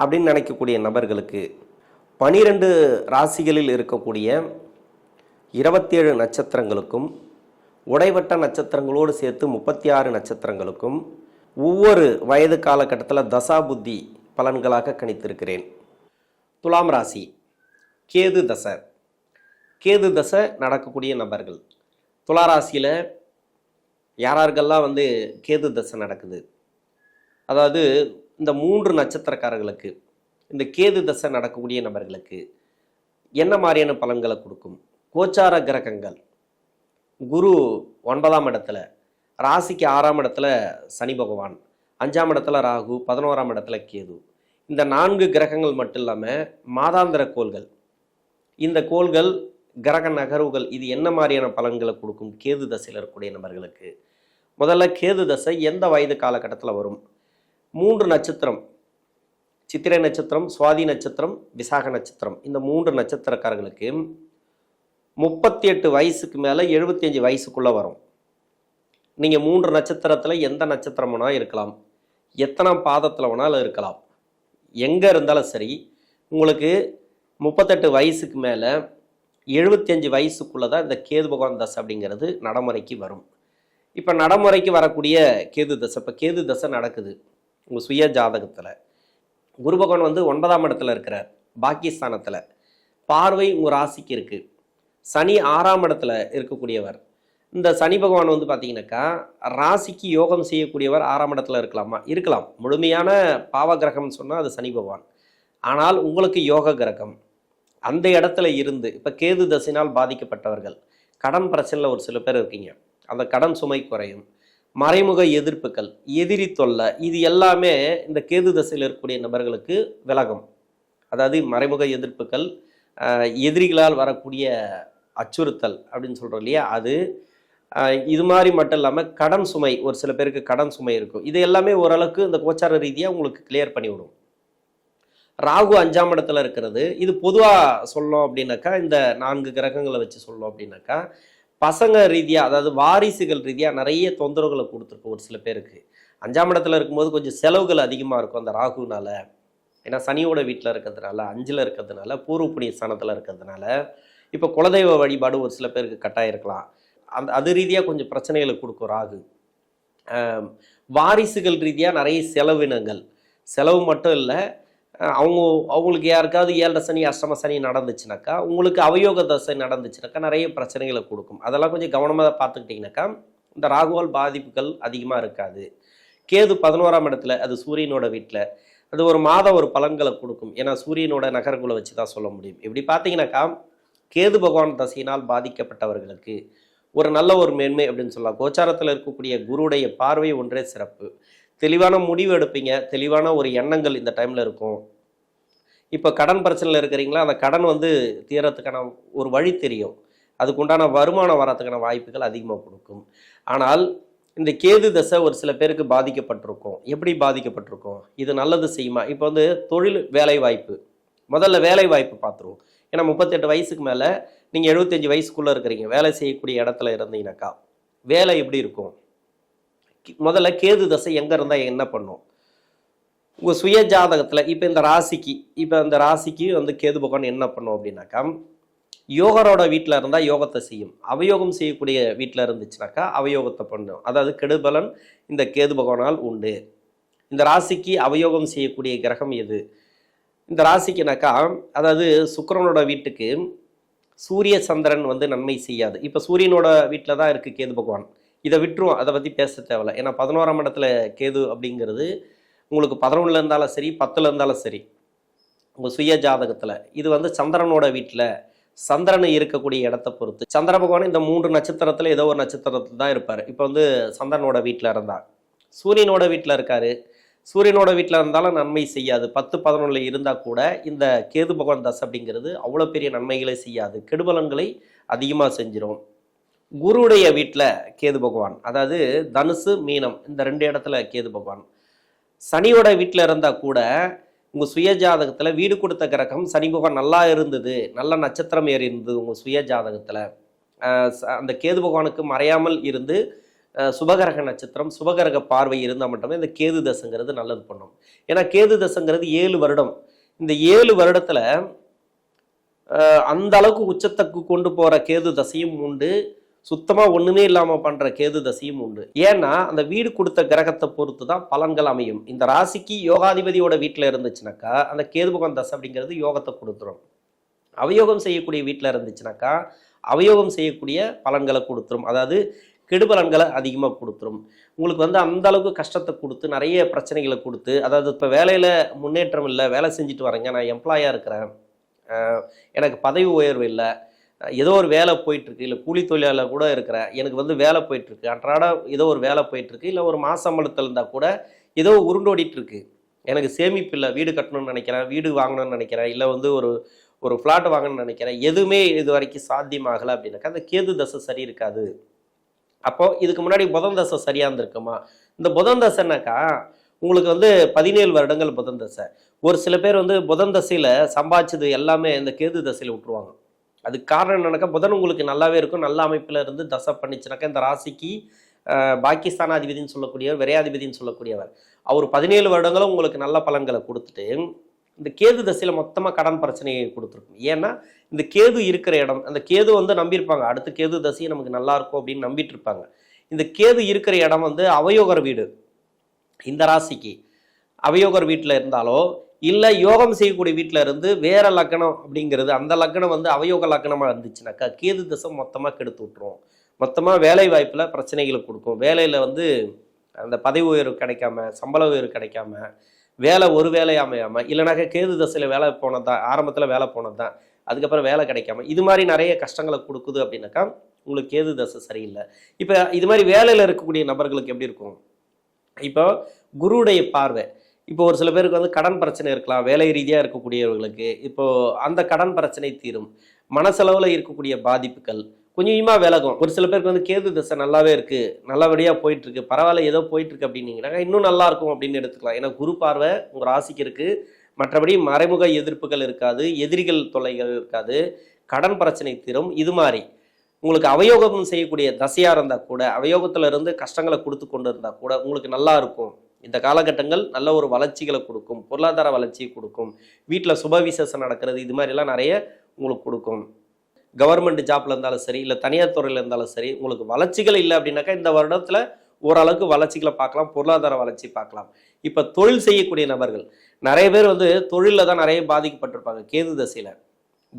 அப்படின்னு நினைக்கக்கூடிய நபர்களுக்கு பனிரெண்டு ராசிகளில் இருக்கக்கூடிய இருபத்தேழு நட்சத்திரங்களுக்கும் உடைவட்ட நட்சத்திரங்களோடு சேர்த்து முப்பத்தி ஆறு நட்சத்திரங்களுக்கும் ஒவ்வொரு வயது காலகட்டத்தில் தசா புத்தி பலன்களாக கணித்திருக்கிறேன். துலாம் ராசி கேது தசை. கேது தசை நடக்கக்கூடிய நபர்கள். துலா ராசியில் யாராருக்கெல்லாம் வந்து கேது தசை நடக்குது? அதாவது இந்த மூன்று நட்சத்திரக்காரர்களுக்கு இந்த கேது தசை நடக்கக்கூடிய நபர்களுக்கு என்ன மாதிரியான பலன்களை கொடுக்கும்? கோச்சார கிரகங்கள். குரு ஒன்பதாம் இடத்துல ராசிக்கு ஆறாம் இடத்துல சனி பகவான் அஞ்சாம் இடத்துல ராகு பதினோராம் இடத்துல கேது. இந்த நான்கு கிரகங்கள் மட்டும் இல்லாமல் மாதாந்திர கோள்கள். இந்த கோள்கள் கிரக நகர்வுகள் இது என்ன மாதிரியான பலன்களை கொடுக்கும்? கேது தசையில் இருக்கக்கூடிய நபர்களுக்கு. முதல்ல கேது தசை எந்த வயது காலகட்டத்தில் வரும்? மூன்று நட்சத்திரம். சித்திரை நட்சத்திரம் சுவாதி நட்சத்திரம் விசாக நட்சத்திரம். இந்த மூன்று நட்சத்திரக்காரர்களுக்கு முப்பத்தி எட்டு வயசுக்கு மேலே எழுபத்தஞ்சு வயசுக்குள்ளே வரும். நீங்கள் மூன்று நட்சத்திரத்தில் எந்த நட்சத்திரம் வேணால் இருக்கலாம். எத்தனாம் பாதத்தில் வேணாலும் இருக்கலாம். எங்கே இருந்தாலும் சரி உங்களுக்கு முப்பத்தெட்டு வயசுக்கு மேலே எழுபத்தஞ்சு வயசுக்குள்ளே தான் இந்த கேது பகவான் தசை அப்படிங்கிறது நடைமுறைக்கு வரும். இப்போ நடைமுறைக்கு வரக்கூடிய கேது தசை இப்போ கேது தசை நடக்குது. உங்கள் சுய ஜாதகத்தில். குரு பகவான் வந்து ஒன்பதாம் இடத்துல இருக்கிறார் பாக்கியஸ்தானத்தில். பார்வை உங்கள் ராசிக்கு இருக்குது சனி ஆறாம் இடத்துல இருக்கக்கூடியவர். இந்த சனி பகவான் வந்து பார்த்தீங்கன்னாக்கா ராசிக்கு யோகம் செய்யக்கூடியவர் ஆறாம் இடத்துல இருக்கலாமா? இருக்கலாம். முழுமையான பாவ கிரகம்னு சொன்னால் அது சனி பகவான். ஆனால் உங்களுக்கு யோக கிரகம். அந்த இடத்துல இருந்து இப்போ கேது தசையினால் பாதிக்கப்பட்டவர்கள். கடன் பிரச்சனையில் ஒரு சில பேர் இருக்கீங்க. அந்த கடன் சுமை குறையும். மறைமுக எதிர்ப்புகள் எதிரி தொல்லை இது எல்லாமே இந்த கேது தசையில் இருக்கக்கூடிய நபர்களுக்கு விலகும். அதாவது மறைமுக எதிர்ப்புகள் எதிரிகளால் வரக்கூடிய அச்சுறுத்தல் அப்படின்னு சொல்கிறோம் இல்லையா? அது இது மாதிரி மட்டும் இல்லாமல் கடன் சுமை ஒரு சில பேருக்கு கடன் சுமை இருக்கும். இது எல்லாமே ஓரளவுக்கு இந்த கோச்சார ரீதியாக உங்களுக்கு கிளியர் பண்ணிவிடும் ராகு அஞ்சாம் இடத்துல இருக்கிறது. இது பொதுவாக சொல்லணும் அப்படின்னாக்கா இந்த நான்கு கிரகங்களை வச்சு சொல்லணும் அப்படின்னாக்கா பசங்க ரீதியாக அதாவது வாரிசுகள் ரீதியாக நிறைய தொந்தரவுகளை கொடுத்துருக்கு ஒரு சில பேருக்கு. அஞ்சாம் இடத்துல இருக்கும்போது கொஞ்சம் செலவுகள் அதிகமாக இருக்கும் அந்த ராகுனால. ஏன்னா சனியோட வீட்டில் இருக்கிறதுனால அஞ்சில் இருக்கிறதுனால பூர்வ புண்ணிய ஸ்தானத்தில் இருக்கிறதுனால இப்போ குலதெய்வ வழிபாடு ஒரு சில பேருக்கு கட்டாயம் இருக்கலாம் அந்த அது ரீதியாக கொஞ்சம் பிரச்சனைகளை கொடுக்கும் ராகு. வாரிசுகள் ரீதியாக நிறைய செலவினங்கள். செலவு மட்டும் இல்லை அவங்க அவங்களுக்கு யாருக்காவது ஏழரை சனி அஷ்டம சனி நடந்துச்சுனாக்கா உங்களுக்கு அவயோக தசை நடந்துச்சுனாக்கா நிறைய பிரச்சனைகளை கொடுக்கும். அதெல்லாம் கொஞ்சம் கவனமாக பார்த்துக்கிட்டிங்கனாக்கா இந்த ராகுவால் பாதிப்புகள் அதிகமாக இருக்காது. கேது பதினோராம் இடத்துல அது சூரியனோட வீட்டில் அது ஒரு மாதம் ஒரு பலன்களை கொடுக்கும். ஏன்னா சூரியனோட நகரங்களை வச்சு தான் சொல்ல முடியும். இப்படி பார்த்தீங்கன்னாக்கா கேது பகவான் தசையினால் பாதிக்கப்பட்டவர்களுக்கு ஒரு நல்ல ஒரு மேன்மை அப்படின்னு சொல்லலாம். கோச்சாரத்தில் இருக்கக்கூடிய குருவுடைய பார்வை ஒன்றே சிறப்பு. தெளிவான முடிவு எடுப்பீங்க. தெளிவான ஒரு எண்ணங்கள் இந்த டைமில் இருக்கும். இப்போ கடன் பிரச்சனையில் இருக்கிறீங்களா? அந்த கடன் வந்து தீரத்துக்கான ஒரு வழி தெரியும். அதுக்குண்டான வருமானம் வரத்துக்கான வாய்ப்புகள் அதிகமாக கொடுக்கும். ஆனால் இந்த கேது தசை ஒரு சில பேருக்கு பாதிக்கப்பட்டிருக்கும். எப்படி பாதிக்கப்பட்டிருக்கும்? இது நல்லது செய்யுமா? இப்போ வந்து தொழில் வேலை வாய்ப்பு முதல்ல வேலை வாய்ப்பு பார்த்துருவோம். ஏன்னா முப்பத்தெட்டு வயசுக்கு மேலே நீங்கள் எழுபத்தஞ்சு வயசுக்குள்ளே இருக்கிறீங்க. வேலை செய்யக்கூடிய இடத்துல இருந்தீங்கன்னாக்கா வேலை எப்படி இருக்கும்? முதல்ல கேது தசை எங்கே இருந்தால் என்ன பண்ணும்? உங்கள் சுய ஜாதகத்தில் இப்போ இந்த ராசிக்கு இப்போ இந்த ராசிக்கு வந்து கேது பகவான் என்ன பண்ணும் அப்படின்னாக்கா யோகரோட வீட்டில் இருந்தால் யோகத்தை செய்யும். அவயோகம் செய்யக்கூடிய வீட்டில் இருந்துச்சுனாக்கா அவயோகத்தை பண்ணும். அதாவது கெடுபலன் இந்த கேது பகவானால் உண்டு. இந்த ராசிக்கு அவயோகம் செய்யக்கூடிய கிரகம் எது? இந்த ராசிக்குனாக்கா அதாவது சுக்கரனோட வீட்டுக்கு சூரிய சந்திரன் வந்து நன்மை செய்யாது. இப்போ சூரியனோட வீட்டில் தான் இருக்குது கேது பகவான். இதை விட்டுருவோம். அதை பற்றி பேச தேவையில்ல. ஏன்னா பதினோராம் இடத்துல கேது அப்படிங்கிறது உங்களுக்கு பதினொன்றில் இருந்தாலும் சரி பத்தில் இருந்தாலும் சரி உங்கள் சுய ஜாதகத்தில் இது வந்து சந்திரனோட வீட்டில் சந்திரன் இருக்கக்கூடிய இடத்த பொறுத்து. சந்திர பகவான் இந்த மூன்று நட்சத்திரத்தில் ஏதோ ஒரு நட்சத்திரத்தில் தான் இருப்பார். இப்போ வந்து சந்திரனோட வீட்டில் இருந்தார் சூரியனோட வீட்டில் இருக்கார். சூரியனோட வீட்டில் இருந்தாலும் நன்மை செய்யாது. பத்து பதினொன்றில் இருந்தால் கூட இந்த கேது பகவான் தஸ் அப்படிங்கிறது அவ்வளோ பெரிய நன்மைகளை செய்யாது. கெடுபலங்களை அதிகமாக செஞ்சிடும் குருடைய வீட்டில் கேது பகவான் அதாவது தனுசு மீனம் இந்த ரெண்டு இடத்துல கேது பகவான். சனியோட வீட்டில் இருந்தால் கூட உங்கள் சுய ஜாதகத்தில் வீடு கொடுத்த கிரகம் சனி பகவான் நல்லா இருந்தது நல்ல நட்சத்திரம் ஏறி இருந்தது உங்கள் சுய ஜாதகத்தில். அந்த கேது பகவானுக்கு மறையாமல் இருந்து சுபகரக நட்சத்திரம் சுபகரக பார்வை இருந்தால் மட்டுமே இந்த கேது தசைங்கிறது நல்லது பண்ணும். ஏன்னா கேது தசைங்கிறது ஏழு வருடம். இந்த ஏழு வருடத்தில் அந்த அளவுக்கு உச்சத்துக்கு கொண்டு போகிற கேது தசையும் உண்டு. சுத்தமாக ஒன்றுமே இல்லாமல் பண்ணுற கேது தசையும் உண்டு. ஏன்னா அந்த வீடு கொடுத்த கிரகத்தை பொறுத்து தான் பலன்கள் அமையும். இந்த ராசிக்கு யோகாதிபதியோட வீட்டில் இருந்துச்சுனாக்கா அந்த கேது பகவான் தசை அப்படிங்கிறது யோகத்தை கொடுத்துரும். அவயோகம் செய்யக்கூடிய வீட்டில் இருந்துச்சுனாக்கா அவயோகம் செய்யக்கூடிய பலன்களை கொடுத்துரும். அதாவது கெடுபலன்களை அதிகமாக கொடுத்துரும். உங்களுக்கு வந்து அந்த அளவுக்கு கஷ்டத்தை கொடுத்து நிறைய பிரச்சனைகளை கொடுத்து அதாவது இப்போ வேலையில் முன்னேற்றம் இல்லை வேலை செஞ்சுட்டு வரேங்க நான் எம்ப்ளாயாக இருக்கிறேன். எனக்கு பதவி உயர்வு இல்லை ஏதோ ஒரு வேலை போயிட்டுருக்கு இல்லை கூலி தொழிலாளர் கூட இருக்கிறேன் எனக்கு வந்து வேலை போயிட்டுருக்கு. அன்றாட ஏதோ ஒரு வேலை போயிட்டுருக்கு இல்லை ஒரு மாச சம்பளத்தில் இருந்தால் கூட ஏதோ உருண்டோடிட்டு இருக்கு எனக்கு சேமிப்பு இல்லை வீடு கட்டணும்னு நினைக்கிறேன் வீடு வாங்கணும்னு நினைக்கிறேன் இல்லை வந்து ஒரு ஒரு ஃப்ளாட் வாங்கணும்னு நினைக்கிறேன். எதுவுமே இது வரைக்கும் சாத்தியமாகலை அப்படின்னாக்கா அந்த கேது தசை சரி இருக்காது. அப்போ இதுக்கு முன்னாடி புதன் தசை சரியாக இருந்திருக்குமா? இந்த புதன் தசைனாக்கா உங்களுக்கு வந்து பதினேழு வருடங்கள் புதன் தசை. ஒரு சில பேர் வந்து புதன் தசையில் சம்பாதிச்சது எல்லாமே இந்த கேது தசையில் விட்டுருவாங்க. அதுக்கு காரணம் என்னன்னாக்கா புதன் உங்களுக்கு நல்லாவே இருக்கும். நல்ல அமைப்பில் இருந்து தசை பண்ணிச்சுனாக்கா இந்த ராசிக்கு பாகிஸ்தான் பாகிஸ்தானாதிபதினு சொல்லக்கூடியவர் விரையாதிபதினு சொல்லக்கூடியவர். அவர் பதினேழு வருடங்களும் உங்களுக்கு நல்ல பலன்களை கொடுத்துட்டு இந்த கேது தசையில் மொத்தமாக கடன் பிரச்சனையை கொடுத்துருக்கும். ஏன்னா இந்த கேது இருக்கிற இடம் அந்த கேது வந்து நம்பியிருப்பாங்க. அடுத்த கேது தசையும் நமக்கு நல்லா இருக்கும் அப்படின்னு நம்பிட்டு இருப்பாங்க இந்த கேது இருக்கிற இடம் வந்து அவயோகர் வீடு. இந்த ராசிக்கு அவயோகர் வீட்டில் இருந்தாலோ இல்லை யோகம் செய்யக்கூடிய வீட்டில் இருந்து வேற லக்னம் அப்படிங்கிறது அந்த லக்னம் வந்து அவயோக லக்னமாக இருந்துச்சுனாக்கா கேது தசை மொத்தமாக கெடுத்து விட்டுரும். மொத்தமாக வேலை வாய்ப்பில் பிரச்சனைகளை கொடுக்கும். வேலையில் வந்து அந்த பதவி உயர்வு கிடைக்காம சம்பள உயர்வு கிடைக்காம வேலை ஒரு வேலை அமையாமல் இல்லைனாக்கா கேது தசையில் வேலை போனது தான் ஆரம்பத்தில் வேலை போனது தான் அதுக்கப்புறம் வேலை கிடைக்காம இது மாதிரி நிறைய கஷ்டங்களை கொடுக்குது அப்படின்னாக்கா உங்களுக்கு கேது தசை சரியில்லை. இப்போ இது மாதிரி வேலையில் இருக்கக்கூடிய நபர்களுக்கு எப்படி இருக்கும்? இப்போ குருவுடைய பார்வை இப்போ ஒரு சில பேருக்கு வந்து கடன் பிரச்சனை இருக்கலாம் வேலை ரீதியாக இருக்கக்கூடியவர்களுக்கு. இப்போ அந்த கடன் பிரச்சனை தீரும். மனசளவில் இருக்கக்கூடிய பாதிப்புகள் கொஞ்சம் கொஞ்சமாக விலகும். ஒரு சில பேருக்கு வந்து கேது தசை நல்லாவே இருக்கு நல்லபடியாக போயிட்டு இருக்கு பரவாயில்ல ஏதோ போயிட்டு இருக்கு அப்படின்னீங்கன்னா இன்னும் நல்லா இருக்கும் அப்படின்னு எடுத்துக்கலாம். ஏன்னா குரு பார்வை உங்கள் ராசிக்கு இருக்கு. மற்றபடி மறைமுக எதிர்ப்புகள் இருக்காது எதிரிகள் தொல்லைகள் இருக்காது. கடன் பிரச்சனை தீரும். இது மாதிரி. உங்களுக்கு அவயோகம் செய்யக்கூடிய தசையாக இருந்தால் கூட அவயோகத்துல இருந்து கஷ்டங்களை கொடுத்து கொண்டு இருந்தால் கூட உங்களுக்கு நல்லா இருக்கும். இந்த காலகட்டங்கள் நல்ல ஒரு வளர்ச்சிகளை கொடுக்கும் பொருளாதார வளர்ச்சியை கொடுக்கும் வீட்டில் சுப விசேஷம் நடக்கிறது இது மாதிரிலாம் நிறைய உங்களுக்கு கொடுக்கும். கவர்மெண்ட் ஜாப்ல இருந்தாலும் சரி இல்லை தனியார் துறையில் இருந்தாலும் சரி உங்களுக்கு வளர்ச்சிகள் இல்லை அப்படின்னாக்கா இந்த வருடத்தில் ஓரளவுக்கு வளர்ச்சிகளை பார்க்கலாம் பொருளாதார வளர்ச்சி பார்க்கலாம். இப்போ தொழில் செய்யக்கூடிய நபர்கள் நிறைய பேர் வந்து தொழிலில் தான் நிறைய பாதிக்கப்பட்டிருப்பாங்க கேது தசையில்.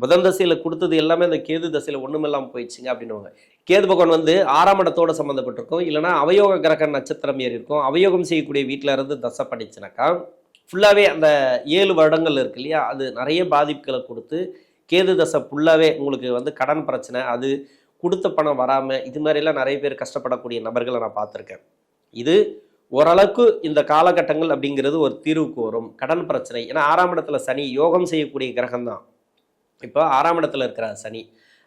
புதன் தசையில் கொடுத்தது எல்லாமே அந்த கேது தசையில் ஒன்றுமில்லாமல் போயிடுச்சுங்க அப்படின்னுவாங்க. கேது பகவான் வந்து ஆறாம் இடத்தோட சம்மந்தப்பட்டிருக்கும் இல்லைனா அவயோக கிரக நட்சத்திரம் ஏறி இருக்கும். அவயோகம் செய்யக்கூடிய வீட்டில் இருந்து தசை படிச்சுனாக்கா ஃபுல்லாகவே அந்த ஏழு வருடங்கள் இருக்கு இல்லையா? அது நிறைய பாதிப்புகளை கொடுத்து கேது தசை ஃபுல்லாகவே உங்களுக்கு வந்து கடன் பிரச்சனை அது கொடுத்த பணம் வராமல் இது மாதிரிலாம் நிறைய பேர் கஷ்டப்படக்கூடிய நபர்களை நான் பார்த்துருக்கேன். இது ஓரளவுக்கு இந்த காலகட்டங்கள் அப்படிங்கிறது ஒரு தீர்வுக்கு வரும். கடன் பிரச்சனை. ஏன்னா ஆறாம் இடத்துல சனி யோகம் செய்யக்கூடிய கிரகம் தான் இப்போ ஆறாம் இடத்துல இருக்கிற சனி.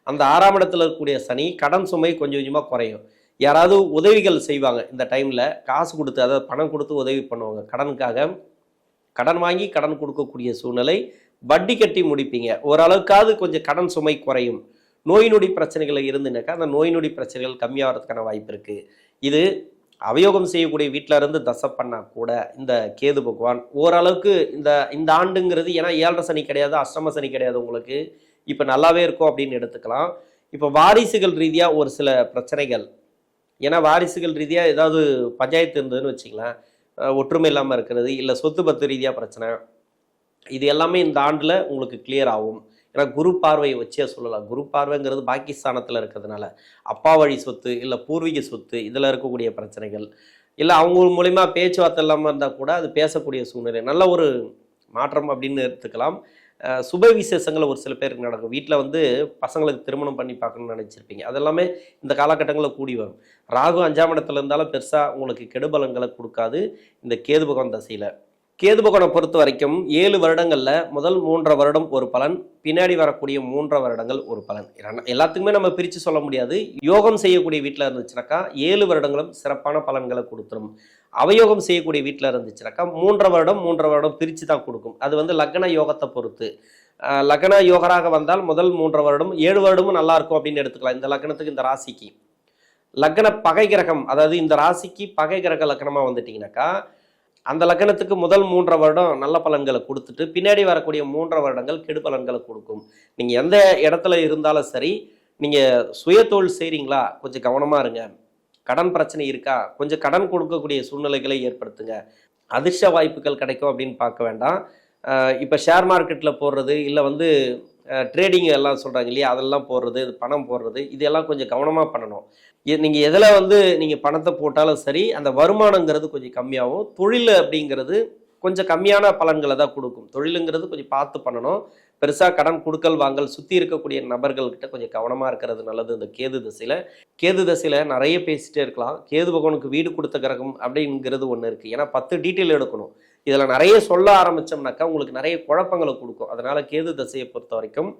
அந்த ஆறாம் இடத்துல இருக்கக்கூடிய சனி கடன் சுமை கொஞ்சம் கொஞ்சமாக குறையும். யாராவது உதவிகள் செய்வாங்க. இந்த டைமில் காசு கொடுத்து அதாவது பணம் கொடுத்து உதவி பண்ணுவாங்க. கடனுக்காக கடன் வாங்கி கடன் கொடுக்கக்கூடிய சூழ்நிலை வட்டி கட்டி முடிப்பீங்க. ஓரளவுக்காவது கொஞ்சம் கடன் சுமை குறையும். நோய் நொடி பிரச்சனைகள் இருந்துனாக்கா அந்த நோய் நொடி பிரச்சனைகள் கம்மியாகிறதுக்கான வாய்ப்பு இருக்குது இது அவயோகம் செய்யக்கூடிய வீட்டில் இருந்து தசை பண்ணால் கூட இந்த கேது பகவான் ஓரளவுக்கு இந்த இந்த ஆண்டுங்கிறது ஏன்னா ஏழரை சனி கிடையாது அஷ்டம சனி கிடையாது உங்களுக்கு. இப்போ நல்லாவே இருக்கும் அப்படின்னு எடுத்துக்கலாம். இப்போ வாரிசுகள் ரீதியாக ஒரு சில பிரச்சனைகள். ஏன்னா வாரிசுகள் ரீதியாக ஏதாவது பஞ்சாயத்து இருந்ததுன்னு வச்சுக்கலாம் ஒற்றுமை இல்லாமல் இருக்கிறது இல்லை சொத்து பத்து ரீதியாக பிரச்சனை. இது எல்லாமே இந்த ஆண்டில் உங்களுக்கு கிளியர் ஆகும். ஏன்னா குரு பார்வையை வச்சே சொல்லலாம். குரு பார்வைங்கிறது பாகிஸ்தானத்தில் இருக்கிறதுனால அப்பா வழி சொத்து இல்லை பூர்வீக சொத்து இதில் இருக்கக்கூடிய பிரச்சனைகள் இல்லை அவங்க மூலிமா பேச்சுவார்த்தை இல்லாமல் இருந்தால் கூட அது பேசக்கூடிய சூழ்நிலை. நல்ல ஒரு மாற்றம் அப்படின்னு எடுத்துக்கலாம். சுப விசேஷங்கள் ஒரு சில பேருக்கு நடக்கும். வீட்டில் வந்து பசங்களுக்கு திருமணம் பண்ணி பார்க்கணும்னு நினச்சிருப்பீங்க. அதெல்லாமே இந்த காலகட்டங்களில் கூடி வரும். ராகு அஞ்சாம் இடத்துல இருந்தாலும் பெருசாக உங்களுக்கு கெடுபலங்களை கொடுக்காது இந்த கேது பகவான் தசையில். கேது பகவானை பொறுத்த வரைக்கும் ஏழு வருடங்களில் முதல் மூன்றரை வருடம் ஒரு பலன் பின்னாடி வரக்கூடிய மூன்றரை வருடங்கள் ஒரு பலன். எல்லாத்துக்குமே நம்ம பிரித்து சொல்ல முடியாது. யோகம் செய்யக்கூடிய வீட்டில் இருந்துச்சுனாக்கா ஏழு வருடங்களும் சிறப்பான பலன்களை கொடுத்துரும். அவயோகம் செய்யக்கூடிய வீட்டில் இருந்துச்சுனாக்கா மூன்றரை வருடம் மூன்றரை வருடம் பிரித்து தான் கொடுக்கும். அது வந்து லக்ன யோகத்தை பொறுத்து. லக்ன யோகராக வந்தால் முதல் மூன்றரை வருடம் ஏழு வருடமும் நல்லா இருக்கும் அப்படின்னு எடுத்துக்கலாம். இந்த லக்னத்துக்கு இந்த ராசிக்கு. லக்ன பகை கிரகம் அதாவது இந்த ராசிக்கு பகை கிரக லக்னமாக வந்துட்டிங்கனாக்கா அந்த லக்னத்துக்கு முதல் மூன்றரை வருடம் நல்ல பலன்களை கொடுத்துட்டு பின்னாடி வரக்கூடிய மூன்றரை வருடங்கள் கெடு பலன்களை கொடுக்கும். நீங்கள் எந்த இடத்துல இருந்தாலும் சரி நீங்கள் சுயதொழில் செய்கிறீங்களா கொஞ்சம் கவனமாக இருங்க. கடன் பிரச்சனை இருக்கா? கொஞ்சம் கடன் கொடுக்கக்கூடிய சூழ்நிலைகளை ஏற்படுத்துங்க. அதிர்ஷ்ட வாய்ப்புகள் கிடைக்கும் அப்படின்னு பார்க்க வேண்டாம். இப்போ ஷேர் மார்க்கெட்டில் போடுறது இல்லை வந்து ட்ரேடிங் எல்லாம் சொல்கிறாங்க இல்லையா? அதெல்லாம் போடுறது பணம் போடுறது இதெல்லாம் கொஞ்சம் கவனமாக பண்ணணும். நீங்கள் எதில் வந்து நீங்கள் பணத்தை போட்டாலும் சரி அந்த வருமானங்கிறது கொஞ்சம் கம்மியாகும். தொழில் அப்படிங்கிறது கொஞ்சம் கம்மியான பலன்களை தான் கொடுக்கும். தொழிலுங்கிறது கொஞ்சம் பார்த்து பண்ணணும். பெருசாக கடன் கொடுக்கல் வாங்கல் சுற்றி இருக்கக்கூடிய நபர்கள்கிட்ட கொஞ்சம் கவனமாக இருக்கிறது நல்லது இந்த கேது தசையில். கேது தசையில் நிறைய பேசிகிட்டே இருக்கலாம். கேது பகவானுக்கு வீடு கொடுத்த கிரகம் அப்படிங்கிறது ஒன்று இருக்குது ஏன்னா பத்து டீட்டெயில் எடுக்கணும். இதில் நிறைய சொல்ல ஆரம்பித்தோம்னாக்கா உங்களுக்கு நிறைய குழப்பங்களை கொடுக்கும். அதனால் கேது தசையை பொறுத்த வரைக்கும்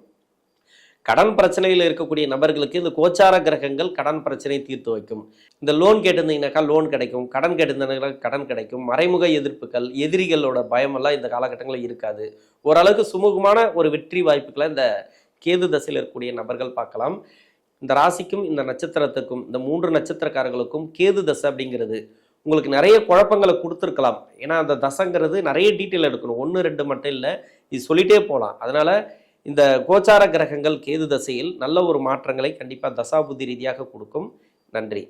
கடன் பிரச்சனையில் இருக்கக்கூடிய நபர்களுக்கு இந்த கோச்சார கிரகங்கள் கடன் பிரச்சனையை தீர்த்து வைக்கும். இந்த லோன் கேட்டிருந்தீங்கன்னாக்கா லோன் கிடைக்கும். கடன் கேட்டிருந்தீங்கன்னா கடன் கிடைக்கும். மறைமுக எதிர்ப்புகள் எதிரிகளோட பயமெல்லாம் இந்த காலகட்டங்களில் இருக்காது. ஓரளவுக்கு சுமூகமான ஒரு வெற்றி வாய்ப்புகளை இந்த கேது தசையில் இருக்கக்கூடிய நபர்கள் பார்க்கலாம். இந்த ராசிக்கும் இந்த நட்சத்திரத்துக்கும் இந்த மூன்று நட்சத்திரக்காரர்களுக்கும் கேது தசை அப்படிங்கிறது உங்களுக்கு நிறைய குழப்பங்களை கொடுத்துருக்கலாம். ஏன்னா அந்த தசைங்கிறது நிறைய டீட்டெயில் எடுக்கணும். ஒன்று ரெண்டு மட்டும் இல்லை. இது சொல்லிட்டே போகலாம் அதனால இந்த கோச்சார கிரகங்கள் கேது தசையில் நல்ல ஒரு மாற்றங்களை கண்டிப்பாக தசாபுத்தி ரீதியாக கொடுக்கும். நன்றி.